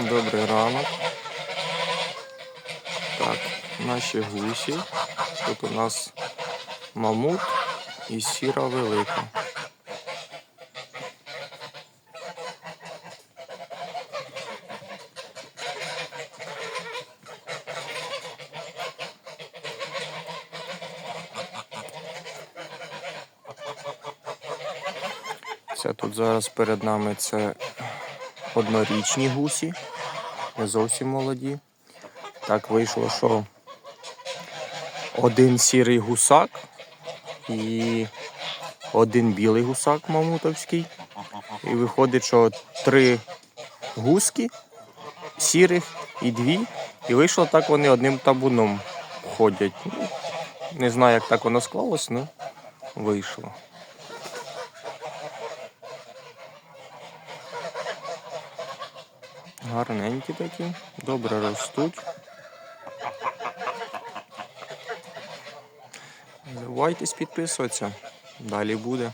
Добрий ранок. Так, наші гусі. Тут у нас мамут і сіра велика. Це тут зараз перед нами це однорічні гусі, не зовсім молоді. Так вийшло, що один сірий гусак і один білий гусак мамутовський. І виходить, що три гуски сірих і дві. І вийшло так, вони одним табуном ходять. Ну, Не знаю, як так воно склалось, але вийшло. Гарненькі такі, добре ростуть. Не забувайтесь підписуватися. Далі буде.